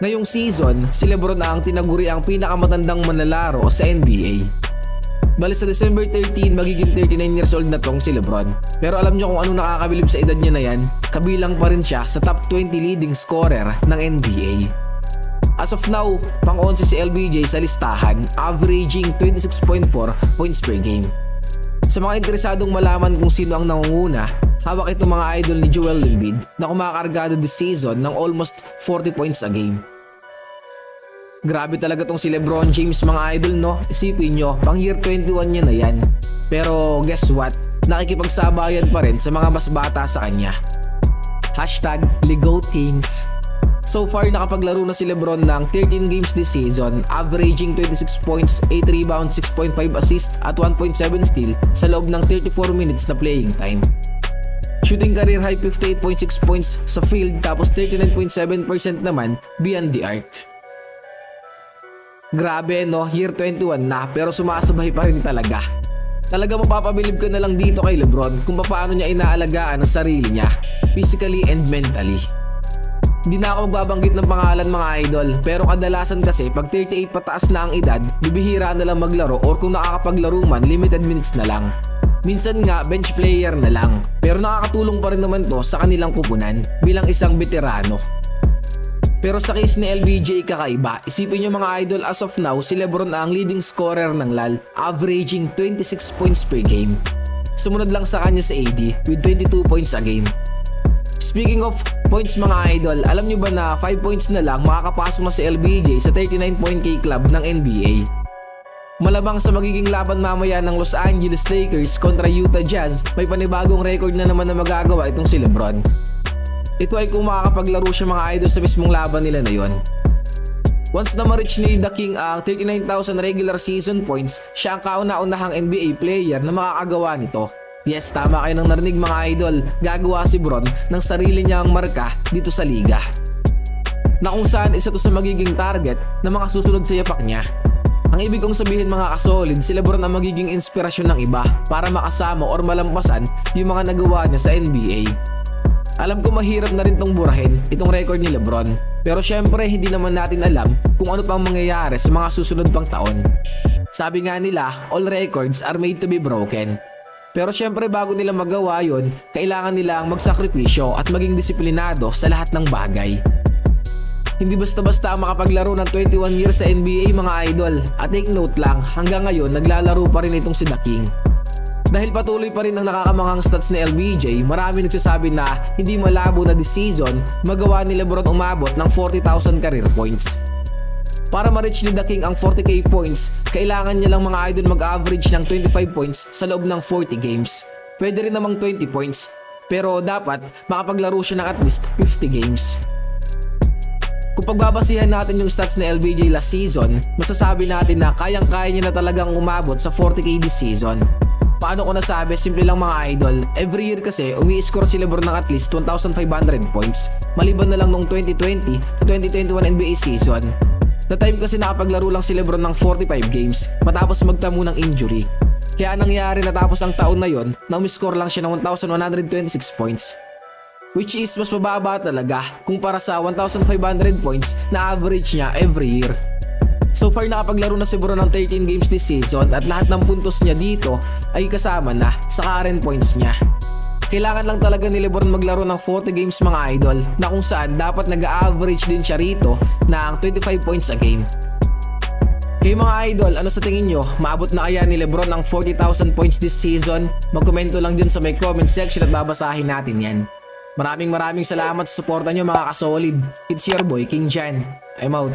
Ngayong season, si Lebron na ang tinaguri ang pinakamatandang manlalaro sa NBA. Bali sa December 13, magiging 39 years old na tong si Lebron. Pero alam nyo kung ano nakakabilib sa edad niya na yan, kabilang pa rin siya sa top 20 leading scorer ng NBA. As of now, pang-11 si LBJ sa listahan, averaging 26.4 points per game. Sa mga interesadong malaman kung sino ang nangunguna, hawak itong mga idol ni Joel Embiid na kumakargado this season ng almost 40 points a game. Grabe talaga tong si Lebron James mga idol no. Isipin nyo, pang year 21 niya na yan. Pero guess what? Nakikipagsabayan pa rin sa mga mas bata sa kanya. Hashtag Ligotings. So far, nakapaglaro na si Lebron ng 13 games this season, averaging 26 points, 8 rebounds, 6.5 assists at 1.7 steal sa loob ng 34 minutes na playing time. Shooting career high 58.6 points sa field tapos 39.7% naman beyond the arc. Grabe no, year 21 na pero sumasabay pa rin talaga. Talaga mapapabilib ka na lang dito kay Lebron kung paano niya inaalagaan ang sarili niya, physically and mentally. Hindi na ako magbabanggit ng pangalan mga idol, pero kadalasan kasi pag 38 pataas na ang edad, bibihira na lang maglaro or kung nakakapaglaro man, limited minutes na lang. Minsan nga, bench player na lang. Pero nakakatulong pa rin naman to sa kanilang kupunan bilang isang veterano. Pero sa case ni LBJ kakaiba, isipin nyo mga idol as of now, si Lebron ang leading scorer ng LAL, averaging 26 points per game. Sumunod lang sa kanya sa AD with 22 points a game. Speaking of points mga idol, alam nyo ba na 5 points na lang makakapasok na si LBJ sa 39 point K club ng NBA? Malabang sa magiging laban mamaya ng Los Angeles Lakers kontra Utah Jazz, may panibagong record na naman na magagawa itong si Lebron. Ito ay kung makakapaglaro siya mga idol sa mismong laban nila na yon. Once na ma-reach ni The King ang 39,000 regular season points, siya ang kauna-unahang NBA player na makakagawa nito. Yes, tama kayo ng narinig mga idol, gagawa si Bron ng sarili niyang marka dito sa liga. Na kung saan isa to sa magiging target ng mga susunod sa yapak niya. Ang ibig kong sabihin mga kasolid, si Lebron ang magiging inspirasyon ng iba para makasama or malampasan yung mga nagawa niya sa NBA. Alam ko mahirap na rin tong burahin, itong record ni Lebron. Pero syempre hindi naman natin alam kung ano pang mangyayari sa mga susunod pang taon. Sabi nga nila, all records are made to be broken. Pero syempre bago nila magawa yon, kailangan nilang magsakripisyo at maging disiplinado sa lahat ng bagay. Hindi basta-basta makapaglaro ng 21 years sa NBA mga idol. At take note lang, hanggang ngayon naglalaro pa rin itong si The King. Dahil patuloy pa rin ang nakakamanghang stats ni LBJ, marami nagsasabi na hindi malabo na this season magawa ni Lebron umabot ng 40,000 career points. Para ma-reach ni The King ang 40k points, kailangan niya lang mga idol mag-average ng 25 points sa loob ng 40 games. Pwede rin namang 20 points, pero dapat makapaglaro siya ng at least 50 games. Kung pagbabasihan natin yung stats ni LBJ last season, masasabi natin na kayang-kaya niya na talagang umabot sa 40k this season. Paano ko nasabi? Simple lang mga idol. Every year kasi, umi-score si Lebron ng at least 1,500 points. Maliban na lang nung 2020 to 2021 NBA season. The time kasi nakapaglaro lang si Lebron ng 45 games matapos magtamo ng injury. Kaya nangyari natapos ang taon na yon na umiscore lang siya ng 1,126 points. Which is mas mababa talaga kumpara sa 1,500 points na average niya every year. So far nakapaglaro na si Bro ng 13 games this season at lahat ng puntos niya dito ay kasama na sa current points niya. Kailangan lang talaga ni Lebron maglaro ng 40 games mga idol na kung saan dapat nag-average din siya rito ng 25 points a game. Kayo mga idol, ano sa tingin nyo? Maabot na kaya ni Lebron ang 40,000 points this season? Magkomento lang dyan sa may comment section at babasahin natin yan. Maraming maraming salamat sa suporta nyo mga kasolid. It's your boy King Jan. I'm out.